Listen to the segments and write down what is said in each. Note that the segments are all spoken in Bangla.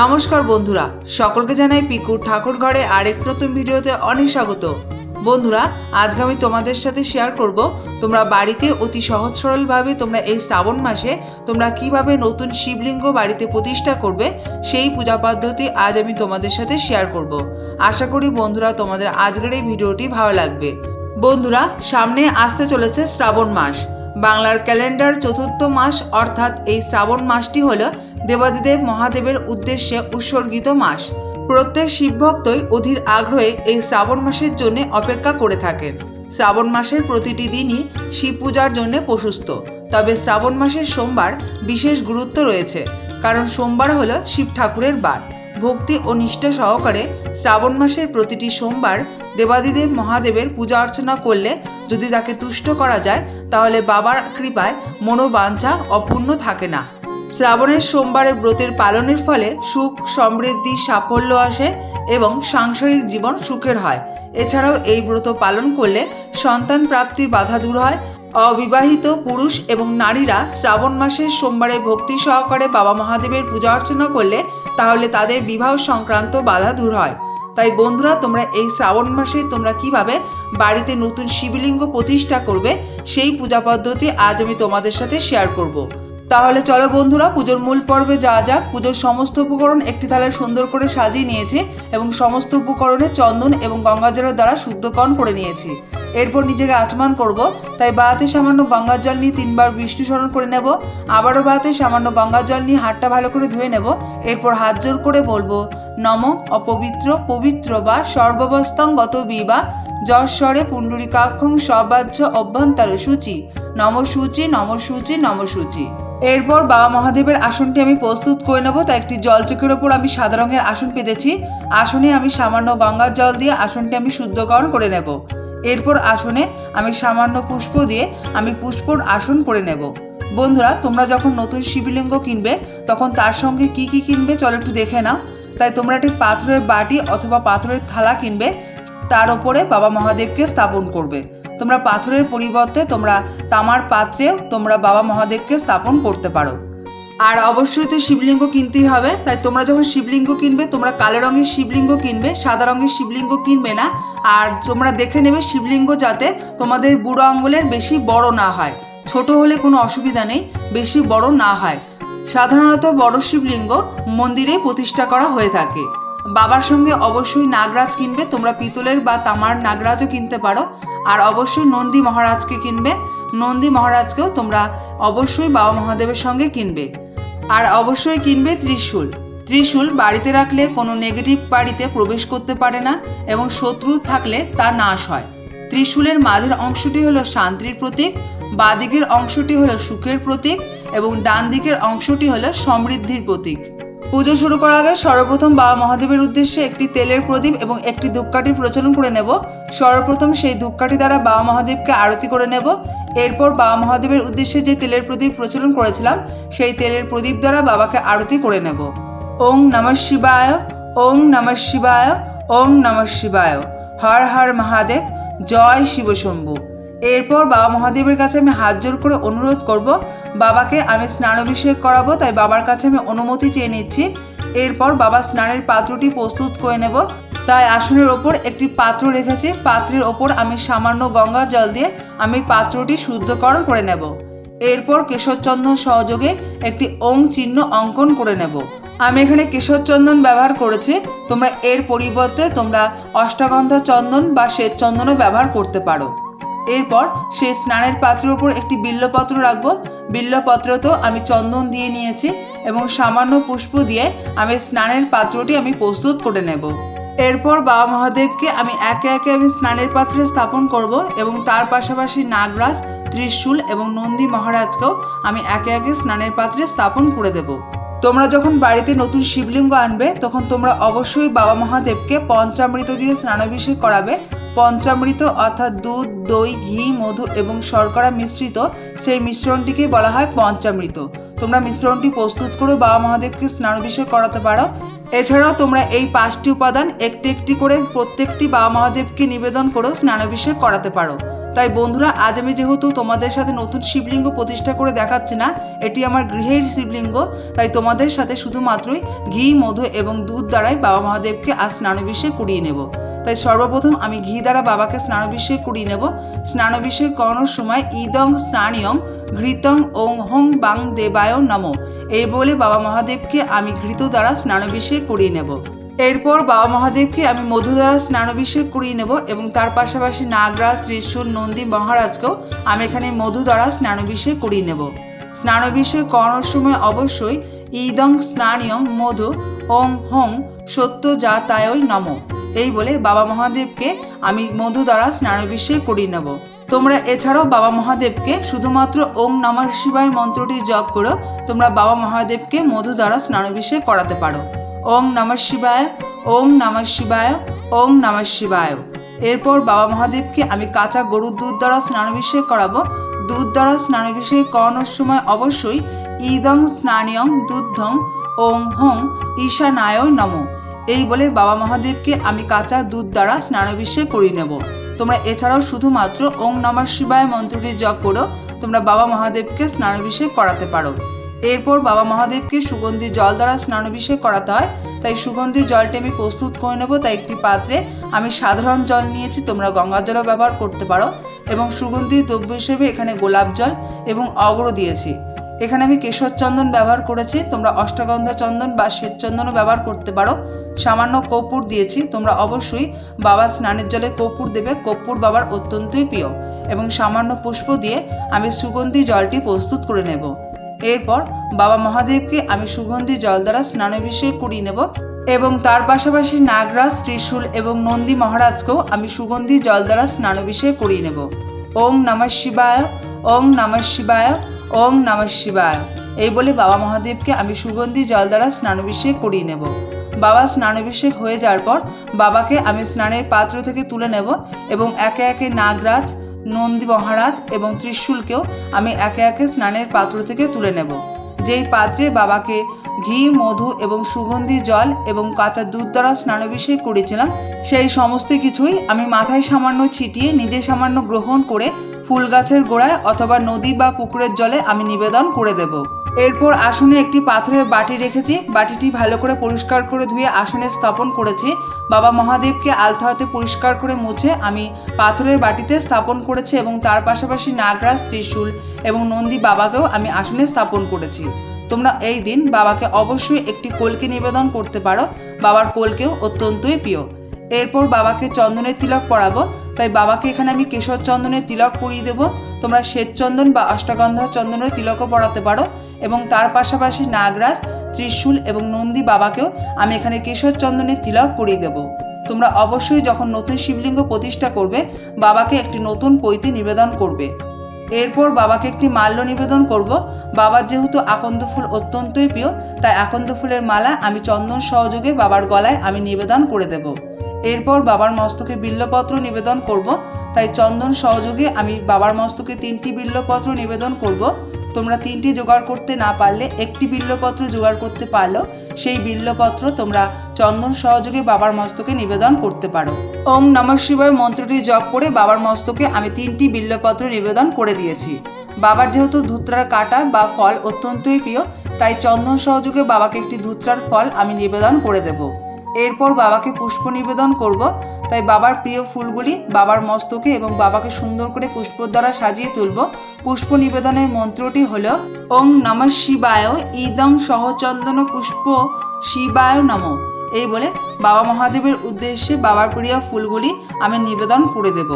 নমস্কার বন্ধুরা, সকলকে জানাই পিকুর ঠাকুর ঘরে আরেক নতুন ভিডিওতে অনেক স্বাগত। বন্ধুরা, আজকে আমি তোমাদের সাথে শেয়ার করব, তোমরা বাড়িতে অতি সহজ সরলভাবে তোমরা এই শ্রাবণ মাসে তোমরা কীভাবে নতুন শিবলিঙ্গ বাড়িতে প্রতিষ্ঠা করবে, সেই পূজা পদ্ধতি আজ আমি তোমাদের সাথে শেয়ার করব। আশা করি বন্ধুরা, তোমাদের আজকের এই ভিডিওটি ভালো লাগবে। বন্ধুরা, সামনে আসতে চলেছে শ্রাবণ মাস। বাংলার ক্যালেন্ডার চতুর্থ মাস, অর্থাৎ এই শ্রাবণ মাসটি হল দেবাদিদেব মহাদেবের উদ্দেশ্যে উৎসর্গিত মাস। প্রত্যেক শিবভক্তই অধীর আগ্রহে এই শ্রাবণ মাসের জন্য অপেক্ষা করে থাকেন। শ্রাবণ মাসের প্রতিটি দিনই শিব পূজার জন্য প্রশস্ত। তবে শ্রাবণ মাসের সোমবার বিশেষ গুরুত্ব রয়েছে, কারণ সোমবার হল শিব ঠাকুরের বার। ভক্তি ও নিষ্ঠা সহকারে শ্রাবণ মাসের প্রতিটি সোমবার দেবাদিদেব মহাদেবের পূজা অর্চনা করলে যদি তাকে তুষ্ট করা যায়, তাহলে বাবার কৃপায় মনোবাঞ্ছা অপূর্ণ থাকে না। শ্রাবণের সোমবারে ব্রতের পালনের ফলে সুখ, সমৃদ্ধি, সাফল্য আসে এবং সাংসারিক জীবন সুখের হয়। এছাড়াও এই ব্রত পালন করলে সন্তান প্রাপ্তির বাধা দূর হয়। অবিবাহিত পুরুষ এবং নারীরা শ্রাবণ মাসের সোমবারে ভক্তি সহকারে বাবা মহাদেবের পূজা অর্চনা করলে তাহলে তাদের বিবাহ সংক্রান্ত বাধা দূর হয়। তাই বন্ধুরা, তোমরা এই শ্রাবণ মাসে তোমরা কীভাবে বাড়িতে নতুন শিবলিঙ্গ প্রতিষ্ঠা করবে, সেই পূজা পদ্ধতি আজ আমি তোমাদের সাথে শেয়ার করব। তাহলে চলো বন্ধুরা, পুজোর মূল পর্বে যাওয়া যাক। পুজোর সমস্ত উপকরণ একটি থালায় সুন্দর করে সাজিয়ে নিয়েছে এবং সমস্ত উপকরণে চন্দন এবং গঙ্গাজলের দ্বারা শুদ্ধকরণ করে নিয়েছি। এরপর নিজেকে আচমান করব, তাই বাহাতে সামান্য গঙ্গার জল নিয়ে তিনবার বিষ্ণু স্মরণ করে নেব। আবারও বাহাতে সামান্য গঙ্গার জল নিয়ে হাতটা ভালো করে ধুয়ে নেব। এরপর হাত জোর করে বলব, নম অপবিত্র পবিত্র বা সর্ববস্তঙ্গত বিবা, যশ্বরে পুণ্ডরিকাক্ষং সবাহ্য অভ্যন্তর সূচি। নম সূচি নম সূচি নম সূচি। এরপর বাবা মহাদেবের আসনটি আমি প্রস্তুত করে নেব তাই একটি জলচকের ওপর আমি সাদা রঙের আসন পেতেছি। আসনে আমি সামান্য গঙ্গার জল দিয়ে আসনটি আমি শুদ্ধকরণ করে নেব। এরপর আসনে আমি সামান্য পুষ্প দিয়ে আমি পুষ্পর আসন করে নেব। বন্ধুরা, তোমরা যখন নতুন শিবলিঙ্গ কিনবে, তখন তার সঙ্গে কি কি কিনবে চলো একটু দেখে নাও। তাই তোমরা একটি পাথরের বাটি অথবা পাথরের থালা কিনবে, তার ওপরে বাবা মহাদেবকে স্থাপন করবে। তোমরা পাথরের পরিবর্তে তোমরা তামার পাত্রেও তোমরা বাবা মহাদেবকে স্থাপন করতে পারো। আর অবশ্যই তো শিবলিঙ্গ কিনতেই হবে, তাই তোমরা যখন শিবলিঙ্গ কিনবে, তোমরা কালো রঙের শিবলিঙ্গ কিনবে, সাদা রঙের শিবলিঙ্গ কিনবে না। আর তোমরা দেখে নেবে শিবলিঙ্গ যাতে তোমাদের বুড়ো আঙ্গুলের বেশি বড় না হয়। ছোট হলে কোনো অসুবিধা নেই, বেশি বড় না হয়। সাধারণত বড় শিবলিঙ্গ মন্দিরে প্রতিষ্ঠা করা হয়ে থাকে। বাবার সঙ্গে অবশ্যই নাগরাজ কিনবে, তোমরা পিতলের বা তামার নাগরাজও কিনতে পারো। আর অবশ্যই নন্দী মহারাজকে কিনবে। নন্দী মহারাজকেও তোমরা অবশ্যই বাবা মহাদেবের সঙ্গে কিনবে। আর অবশ্যই কিনবে ত্রিশূল। ত্রিশূল বাড়িতে রাখলে কোনো নেগেটিভ বাড়িতে প্রবেশ করতে পারে না এবং শত্রু থাকলে তা নাশ হয়। ত্রিশূলের মাঝের অংশটি হলো শান্তির প্রতীক বাদিকের অংশটি হলো সুখের প্রতীক এবং ডান দিকের অংশটি হলো সমৃদ্ধির প্রতীক। পুজো শুরু করার আগে সর্বপ্রথম বাবা মহাদেবের উদ্দেশ্যে একটি তেলের প্রদীপ এবং একটি ধূপকাঠি প্রচলন করে নেব। সর্বপ্রথম সেই ধূপকাঠি দ্বারা বাবা মহাদেবকে আরতি করে নেব। এরপর বাবা মহাদেবের উদ্দেশ্যে যে তেলের প্রদীপ প্রচলন করেছিলাম, সেই তেলের প্রদীপ দ্বারা বাবাকে আরতি করে নেব। ওং নমঃ শিবায় ওং নমঃ শিবায় ওং নমঃ শিবায়। হর হর মহাদেব, জয় শিবশম্ভু এরপর বাবা মহাদেবের কাছে আমি হাত জোর করে অনুরোধ করব, বাবাকে আমি স্নানাভিষেক করাবো, তাই বাবার কাছে আমি অনুমতি চেয়ে নিচ্ছি। এরপর বাবা স্নানের পাত্রটি প্রস্তুত করে নেব। তাই আসনের ওপর একটি পাত্র রেখেছি। পাত্রের ওপর আমি সামান্য গঙ্গা জল দিয়ে আমি পাত্রটি শুদ্ধকরণ করে নেব। এরপর কেশরচন্দন সহযোগে একটি ওং চিহ্ন অঙ্কন করে নেব। আমি এখানে কেশরচন্দন ব্যবহার করেছি। তোমরা এর পরিবর্তে তোমরা অষ্টগন্ধা চন্দন বা শ্বেত চন্দনও ব্যবহার করতে পারো। এরপর সেই স্নানের পাত্রের উপর একটি বিল্লপত্র রাখব। বিল্লপত্রতেও আমি চন্দন দিয়ে নিয়েছি এবং সামান্য পুষ্প দিয়ে আমি স্নানের পাত্রটি আমি প্রস্তুত করে নেব। এরপর বাবা মহাদেবকে আমি একে একে আমি স্নানের পাত্রে স্থাপন করব এবং তার পাশাপাশি নাগরাজ, ত্রিশূল এবং নন্দী মহারাজকেও আমি একে একে স্নানের পাত্রে স্থাপন করে দেব। তোমরা যখন বাড়িতে নতুন শিবলিঙ্গ আনবে, তখন তোমরা অবশ্যই বাবা মহাদেবকে পঞ্চামৃত দিয়ে স্নানাভিষেক করাবে। পঞ্চামৃত অর্থাৎ দুধ, দই, ঘি, মধু এবং শর্করা মিশ্রিত, সেই মিশ্রণটিকে বলা হয় পঞ্চামৃত। তোমরা মিশ্রণটি প্রস্তুত করে বাবা মহাদেবকে স্নানাভিষেক করাতে পারো। এছাড়াও তোমরা এই পাঁচটি উপাদান একটি একটি করে প্রত্যেকটি বাবা মহাদেবকে নিবেদন করেও স্নানাভিষেক করাতে পারো। তাই বন্ধুরা, আজ আমি যেহেতু তোমাদের সাথে নতুন শিবলিঙ্গ প্রতিষ্ঠা করে দেখাচ্ছি না, এটি আমার গৃহের শিবলিঙ্গ, তাই তোমাদের সাথে শুধুমাত্রই ঘি, মধু এবং দুধ দ্বারাই বাবা মহাদেবকে আজ স্নানাভিষেক করিয়ে নেব। তাই সর্বপ্রথম আমি ঘি দ্বারা বাবাকে স্নানাভিষেক করিয়ে নেব। স্নানাভিষেক করানোর সময় ইদং স্নানিয়ম ঘৃতং ওং হং বাং দেবায় নম। এই বলে বাবা মহাদেবকে আমি ঘৃত দ্বারা স্নানাভিষেক করিয়ে নেব। এরপর বাবা মহাদেবকে আমি মধু দ্বারা স্নানাভিষেক করিয়ে নেব এবং তার পাশাপাশি নাগরাজ ত্রিশূল নন্দী মহারাজকেও আমি এখানে মধু দ্বারা স্নানাভিষেক করিয়ে নেব। স্নানাভিষেক করানোর সময় অবশ্যই ইদং স্নানিয়ং মধু ওং হং সত্য যা জাতায় নম। এই বলে বাবা মহাদেবকে আমি মধু দ্বারা স্নানাভিষেক করিয়ে নেব। তোমরা এছাড়াও বাবা মহাদেবকে শুধুমাত্র ওং নমঃ শিবায় মন্ত্রটি জপ করো, তোমরা বাবা মহাদেবকে মধু দ্বারা স্নানাভিষেক করাতে পারো। ওং নমঃ শিবায় ওং নমঃ শিবায় ওং নমঃ শিবায়। এরপর বাবা মহাদেবকে আমি কাঁচা গরুর দুধ দ্বারা স্নানাভিষেক করাবো। দুধ দ্বারা স্নানাভিষেক করানোর সময় অবশ্যই ইদং স্নানিয়ং দুধং ওং হং ঈশানায় নম। এই বলে বাবা মহাদেবকে আমি কাঁচা দুধ দ্বারা স্নানাভিষেক করিয়ে নেব। তোমরা এছাড়াও শুধুমাত্র ওং নমঃ শিবায় মন্ত্রটি জপ করো। তোমরা বাবা মহাদেবকে স্নানাভিষেক করাতে পারো। এরপর বাবা মহাদেবকে সুগন্ধি জল দ্বারা স্নানাভিষেক করাতে হয়। তাই সুগন্ধি জলটি আমি প্রস্তুত করে নেব। তাই একটি পাত্রে আমি সাধারণ জল নিয়েছি। তোমরা গঙ্গা জলও ব্যবহার করতে পারো এবং সুগন্ধি দ্রব্য হিসেবে এখানে গোলাপ জল এবং অগ্র দিয়েছি। এখানে আমি কেশর চন্দন ব্যবহার করেছি। তোমরা অষ্টগন্ধা চন্দন বা শ্বেত চন্দনও ব্যবহার করতে পারো। সামান্য কর্পূর দিয়েছি। তোমরা অবশ্যই বাবা স্নানের জলে কর্পূর দেবে। কর্পূর বাবার অত্যন্তই প্রিয় এবং সামান্য পুষ্প দিয়ে আমি সুগন্ধি জলটি প্রস্তুত করে নেব। এরপর বাবা মহাদেবকে আমি সুগন্ধি জল দ্বারা স্নানাভিষেক করিয়ে নেব এবং তার পাশাপাশি নাগরাজ ত্রিশূল এবং নন্দী মহারাজকেও আমি সুগন্ধি জল দ্বারা স্নানাভিষেক করিয়ে নেব। ওং নমঃ শিবায়, ওং নমঃ শিবায়, ওং নমঃ শিবায়। এই বলে বাবা মহাদেবকে আমি সুগন্ধি জল দ্বারা স্নানাভিষেক করিয়ে নেব। বাবা স্নানাভিষেক হয়ে যাওয়ার পর বাবাকে আমি স্নানের পাত্র থেকে তুলে নেব এবং একে একে নাগরাজ নন্দী মহারাজ এবং ত্রিশূলকেও আমি একে একে স্নানের পাত্র থেকে তুলে নেব। যেই পাত্রে বাবাকে ঘি, মধু এবং সুগন্ধি, জল এবং কাঁচা দুধ দ্বারা স্নানাভিষেক করেছিলাম, সেই সমস্ত কিছুই আমি মাথায় সামান্য ছিটিয়ে নিজে সামান্য গ্রহণ করে ফুল গাছের গোড়ায় অথবা নদী বা পুকুরের জলে আমি নিবেদন করে দেব। এরপর আসনে একটি পাথরের বাটি রেখেছি। বাটিটি ভালো করে পরিষ্কার করে ধুয়ে আসনে স্থাপন করেছি। বাবা মহাদেবকে আলতা হাতে পরিষ্কার করে মুছে আমি পাথরের বাটিতে স্থাপন করেছি এবং তার পাশাপাশি নাগরাজ, ত্রিশূল এবং নন্দী বাবাকেও আমি আসনে স্থাপন করেছি। তোমরা এই দিন বাবাকে অবশ্যই একটি কোলকে নিবেদন করতে পারো। বাবার কোলকেও অত্যন্তই প্রিয়। এরপর বাবাকে চন্দনের তিলক পরাবো। তাই বাবাকে এখানে আমি কেশর চন্দনের তিলক পরিয়ে দেবো। তোমরা শ্বেত চন্দন বা অষ্টগন্ধা চন্দনের তিলকও পরাতে পারো। এবং তার পাশাপাশি নাগরাজ, ত্রিশূল এবং নন্দী বাবাকেও আমি এখানে কেশর চন্দনের তিলক পরিয়ে দেবো। তোমরা অবশ্যই যখন নতুন শিবলিঙ্গ প্রতিষ্ঠা করবে, বাবাকে একটি নতুন পৈতে নিবেদন করবে। এরপর বাবাকে একটি মাল্য নিবেদন করব। বাবার যেহেতু আকন্দ ফুল অত্যন্তই প্রিয়, তাই আকন্দ ফুলের মালা আমি চন্দন সহযোগে বাবার গলায় আমি নিবেদন করে দেব। এরপর বাবার মস্তকে বিল্লপত্র নিবেদন করব। তাই চন্দন সহযোগে আমি বাবার মস্তকে তিনটি বিল্লপত্র নিবেদন করব। তোমরা তিনটি জোগাড় করতে না পারলে, একটি বিল্লপত্র জোগাড় করতে পারলেও সেই বিল্লপত্র তোমরা চন্দন সহযোগে বাবার মস্তকে নিবেদন করতে পারো। ওম নমঃ শিবায় মন্ত্রটি জপ করে বাবার মস্তকে আমি তিনটি বিল্লপত্র নিবেদন করে দিয়েছি। বাবার যেহেতু ধুত্রার কাটা বা ফল অত্যন্তই প্রিয়, তাই চন্দন সহযোগে বাবাকে একটি ধুত্রার ফল আমি নিবেদন করে দেব। এরপর বাবাকে পুষ্প নিবেদন করব। তাই বাবার প্রিয় ফুলগুলি বাবার মস্তকে এবং বাবাকে সুন্দর করে পুষ্প দ্বারা সাজিয়ে তুলব। পুষ্প নিবেদনের মন্ত্রটি হল, ওং নম শিবায় ইদং সহচন্দন পুষ্প শিবায় নম। এই বলে বাবা মহাদেবের উদ্দেশ্যে বাবার প্রিয় ফুলগুলি আমি নিবেদন করে দেব।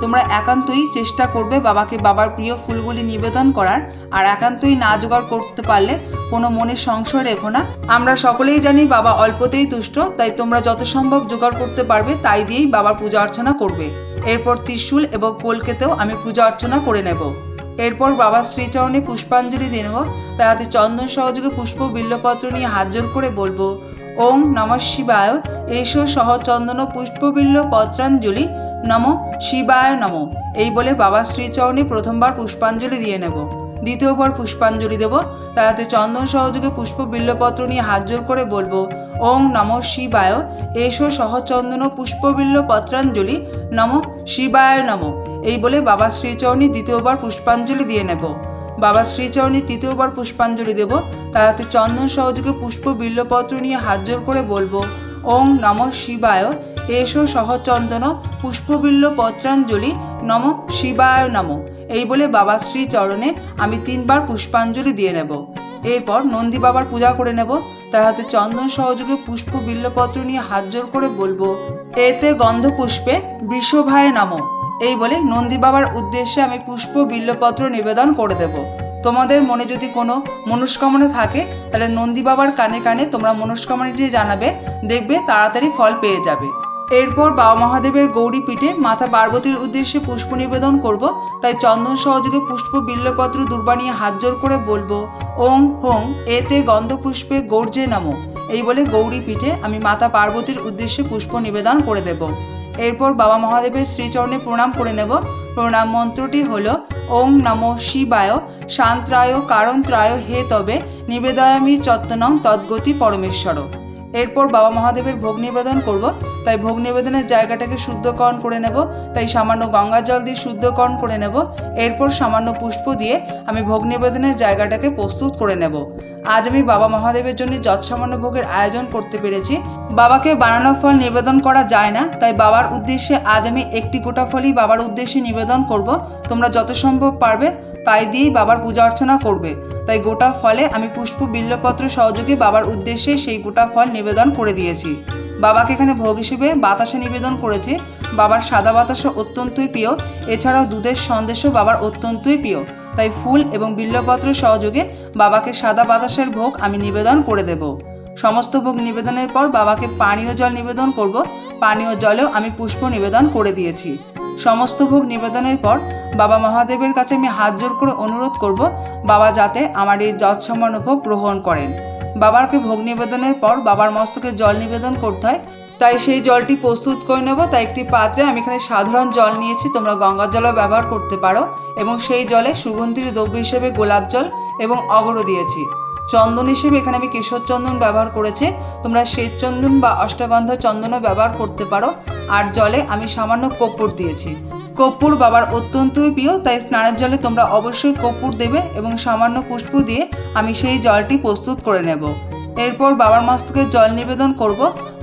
তোমরা একান্তই চেষ্টা করবে বাবাকে বাবার প্রিয় ফুলগুলি নিবেদন করার, আর একান্তই না জোগাড় করতে পারলে কোনো মনে সংশয় রেখো না। আমরা সকলেই জানি বাবা অল্পতেই তুষ্ট, তাই তোমরা যত সম্ভব জোগাড় করতে পারবে তাই দিয়েই বাবার পূজা অর্চনা করবে। এরপর ত্রিশূল এবং কলকেতেও আমি পূজা অর্চনা করে নেব। এরপর বাবার শ্রীচরণে পুষ্পাঞ্জলি দিয়ে নেব, তাই হাতে চন্দন সহযোগে পুষ্প বিল্লপত্র নিয়ে হাত জোর করে বলব ওং নমঃ শিবায়, এসো সহ চন্দন পুষ্পবিল্ল পত্রাঞ্জলি নম, শিবায় নম। এই বলে বাবা শ্রীচরণে প্রথমবার পুষ্পাঞ্জলি দিয়ে নেব। দ্বিতীয়বার পুষ্পাঞ্জলি দেব। তাতে চন্দন সহযোগে পুষ্প বিল্লপত্র নিয়ে হাত জোর করে বলব ওং নম শিবায়। এসো সহচন্দন পুষ্পবিল্ল পত্রাঞ্জলি নম, শিবায় নম। এই বলে বাবা শ্রীচরণী দ্বিতীয়বার পুষ্পাঞ্জলি দিয়ে নেব। বাবা শ্রীচরণী তৃতীয়বার পুষ্পাঞ্জলি দেব। তাতে চন্দন সহযোগে পুষ্প বিল্লপত্র নিয়ে হাত জোর করে বলব ওং নম শিবায়। এসো সহচন্দন পুষ্পবিল্ল পত্রাঞ্জলি নম শিবায় নম। এই বলে বাবা শ্রীচরণে আমি তিনবার পুষ্পাঞ্জলি দিয়ে নেব। এরপর নন্দী বাবার পূজা করে নেব। তার হাতে চন্দন সহযোগে পুষ্প বিল্লপত্র নিয়ে হাত জোর করে বলব, এতে গন্ধ পুষ্পে বৃষভায় নাম। এই বলে নন্দী বাবার উদ্দেশ্যে আমি পুষ্প বিল্লপত্র নিবেদন করে দেব। তোমাদের মনে যদি কোনো মনস্কামনা থাকে, তাহলে নন্দী বাবার কানে কানে তোমরা মনস্কামনাটি জানাবে, দেখবে তাড়াতাড়ি ফল পেয়ে যাবে। এরপর বাবা মহাদেবের গৌরী পীঠে মাতা পার্বতীর উদ্দেশ্যে পুষ্প নিবেদন করব। তাই চন্দন সহযোগে পুষ্প বিল্লপত্র দুর্বানিয়ে হাত জোর করে বলব, ওং হোং, এতে গন্ধপুষ্পে গর্জে নামো। এই বলে গৌরী পীঠে আমি মাতা পার্বতীর উদ্দেশ্যে পুষ্প নিবেদন করে দেব। এরপর বাবা মহাদেবের শ্রীচরণে প্রণাম করে নেব। প্রণাম মন্ত্রটি হলো, ওং নমো শিবায়, শান্ত্রায় কারণত্রায় হে তবে, নিবেদয়ামি চত্তনং তদ্গতি পরমেশ্বর। এরপর বাবা মহাদেবের ভোগ নিবেদন করব। তাই ভোগ নিবেদনের জায়গাটাকে শুদ্ধকরণ করে নেব। তাই সামান্য গঙ্গা জল দিয়ে শুদ্ধকরণ করে নেব। এরপর সামান্য পুষ্প দিয়ে আমি ভোগ নিবেদনের জায়গাটাকে প্রস্তুত করে নেব। আজ আমি বাবা মহাদেবের জন্য যৎসামান্য ভোগের আয়োজন করতে পেরেছি, বাবাকে বানানো ফল নিবেদন করা যায় না। তাই বাবার উদ্দেশ্যে আজ আমি একটি গোটা ফলই বাবার উদ্দেশ্যে নিবেদন করব। তোমরা যত সম্ভব পারবে, তাই দিয়েই বাবার পূজা অর্চনা করবে। তাই গোটা ফলে আমি পুষ্প বিল্লপত্র সহযোগে বাবার উদ্দেশ্যে সেই গোটা ফল নিবেদন করে দিয়েছি। বাবাকে এখানে ভোগ হিসেবে বাতাসা নিবেদন করেছি। বাবার সাদা বাতাসা অত্যন্তই প্রিয়। এছাড়াও দুধের সন্দেশও বাবার অত্যন্তই প্রিয়। তাই ফুল এবং বিল্লপত্র সহযোগে বাবাকে সাদা বাতাসের ভোগ আমি নিবেদন করে দেব। সমস্ত ভোগ নিবেদনের পর বাবাকে পানীয় জল নিবেদন করব। পানীয় জলেও আমি পুষ্প নিবেদন করে দিয়েছি। সমস্ত ভোগ নিবেদনের পর বাবা মহাদেবের কাছে আমি হাত জোর করে অনুরোধ করব, বাবা যাতে আমার এই যৎসামান্য ভোগ গ্রহণ করেন। বাবাকে ভোগ নিবেদনের পর বাবার মস্তকে জল নিবেদন করতে হয়। তাই সেই জলটি প্রস্তুত করে নেব। তাই একটি পাত্রে আমি এখানে সাধারণ জল নিয়েছি। তোমরা গঙ্গা জলও ব্যবহার করতে পারো এবং সেই জলে সুগন্ধির দ্রব্য হিসেবে গোলাপ জল এবং অগরো দিয়েছি। চন্দন হিসেবে এখানে আমি কেশর চন্দন ব্যবহার করেছি। তোমরা শ্বেত চন্দন বা অষ্টগন্ধ চন্দনও ব্যবহার করতে পারো। আর জলে আমি সামান্য কর্পূর দিয়েছি। কর্পূর বাবার অত্যন্তই প্রিয়, তাই স্নানের জলে তোমরা অবশ্যই কর্পূর দেবে এবং সামান্য পুষ্প দিয়ে আমি সেই জলটি প্রস্তুত করে নেব। এরপর বাবার মস্তকে জল নিবেদন করব।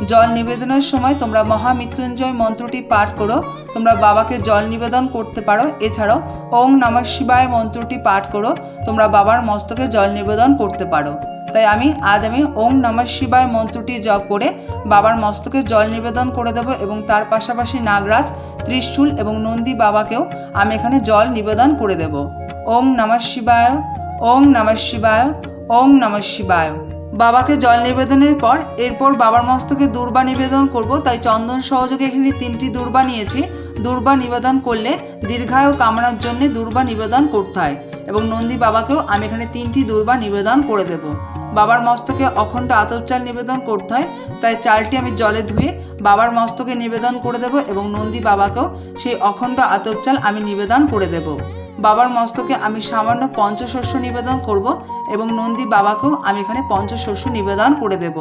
জল নিবেদনের সময় তোমরা মহামৃত্যুঞ্জয় মন্ত্রটি পাঠ করো। তোমরা বাবাকে জল নিবেদন করতে পারো। এছাড়াও ওং নমঃ শিবায় মন্ত্রটি পাঠ করো। তোমরা বাবার মস্তকে জল নিবেদন করতে পারো। তাই আমি, আজ আমি ওং নমঃ শিবায় মন্ত্রটি জপ করে বাবার মস্তকে জল নিবেদন করে দেব এবং তার পাশাপাশি নাগরাজ, ত্রিশূল এবং নন্দী বাবাকেও আমি এখানে জল নিবেদন করে দেব। ওং নমঃ শিবায় ওং নমঃ শিবায় ওং নমঃ শিবায়। বাবাকে জল নিবেদনের পর এরপর বাবার মস্তকে দুর্বা নিবেদন করব, তাই চন্দন সহযোগে এখানে তিনটি দুর্বা নিয়েছি। দুর্বা নিবেদন করলে দীর্ঘায়ু কামনার জন্য দুর্বা নিবেদন করতে হয় এবং নন্দী বাবাকেও আমি এখানে তিনটি দুর্বা নিবেদন করে দেব। বাবার মস্তকে অখণ্ড আতপ চাল নিবেদন করতে হয়, তাই চালটি আমি জলে ধুয়ে বাবার মস্তকে নিবেদন করে দেব এবং নন্দী বাবাকেও সেই অখণ্ড আতপ চাল আমি নিবেদন করে দেব। বাবার মস্তকে আমি সামান্য পঞ্চশস্য নিবেদন করব এবং নন্দী বাবাকেও আমি এখানে পঞ্চশস্য নিবেদন করে দেব।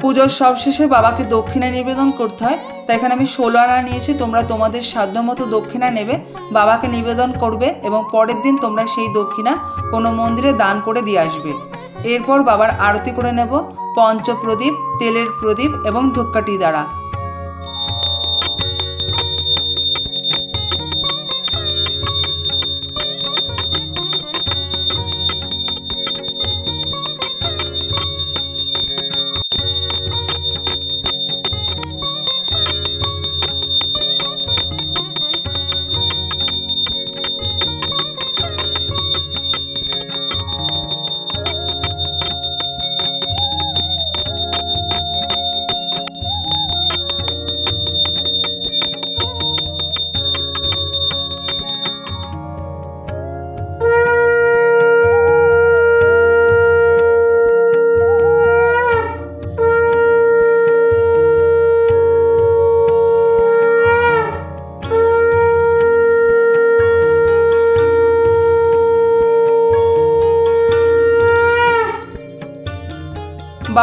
পুজোর সবশেষে বাবাকে দক্ষিণা নিবেদন করতে হয়, তাই এখানে আমি ষোলো আনা নিয়েছি, তোমরা তোমাদের সাধ্যমতো দক্ষিণা নেবে। বাবাকে নিবেদন করবে এবং পরের দিন তোমরা সেই দক্ষিণা কোনো মন্দিরে দান করে দিয়ে আসবে। এরপর বাবার আরতি করে নেব, পঞ্চপ্রদীপ, তেলের প্রদীপ এবং ধূপকাঠি দ্বারা।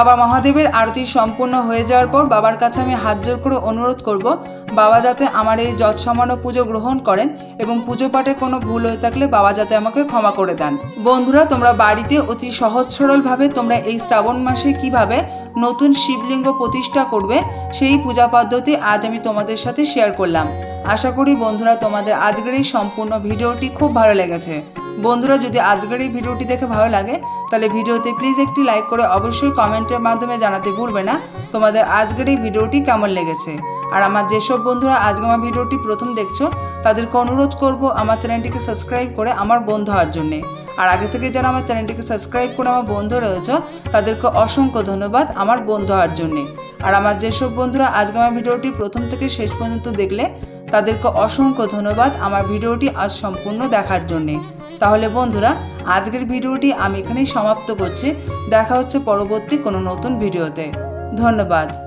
বাবা মহাদেবের আরতি সম্পূর্ণ হয়ে যাওয়ার পর বাবার কাছে আমি হাত জোর করে অনুরোধ করব। বাবা যাতে আমার এই যৎসামান্য পুজো গ্রহণ করেন এবং পুজো পাঠে কোনো ভুল হয়ে থাকলে বাবা যাতে আমাকে ক্ষমা করে দেন। বন্ধুরা, তোমরা বাড়িতে অতি সহজ সরলভাবে তোমরা এই শ্রাবণ মাসে কীভাবে নতুন শিবলিঙ্গ প্রতিষ্ঠা করবে, সেই পূজা পদ্ধতি আজ আমি তোমাদের সাথে শেয়ার করলাম। আশা করি বন্ধুরা, তোমাদের আজকের এই সম্পূর্ণ ভিডিওটি খুব ভালো লেগেছে। বন্ধুরা, যদি আজকের এই ভিডিওটি দেখে ভালো লাগে, তাহলে ভিডিওতে প্লিজ একটি লাইক করে অবশ্যই কমেন্টের মাধ্যমে জানাতে ভুলবে না। তোমাদের আজকের এই ভিডিওটি কেমন লেগেছে? আর আমার যেসব বন্ধুরা আজকে আমার ভিডিওটি প্রথম দেখছ, তাদেরকে অনুরোধ করব আমার চ্যানেলটিকে সাবস্ক্রাইব করে আমার বন্ধু হওয়ার জন্যে। আর আগে থেকে যারা আমার চ্যানেলটিকে সাবস্ক্রাইব করে আমার বন্ধু রয়েছে, তাদেরকে অসংখ্য ধন্যবাদ আমার বন্ধু হওয়ার জন্যে। আর আমার যেসব বন্ধুরা আজকে আমার ভিডিওটি প্রথম থেকে শেষ পর্যন্ত দেখলে, তাদেরকে অসংখ্য ধন্যবাদ আমার ভিডিওটি আজ সম্পূর্ণ দেখার জন্যে। তাহলে বন্ধুরা, আজকের ভিডিওটি আমি এখানেই সমাপ্ত করছি। দেখা হচ্ছে পরবর্তী কোনো নতুন ভিডিওতে। ধন্যবাদ।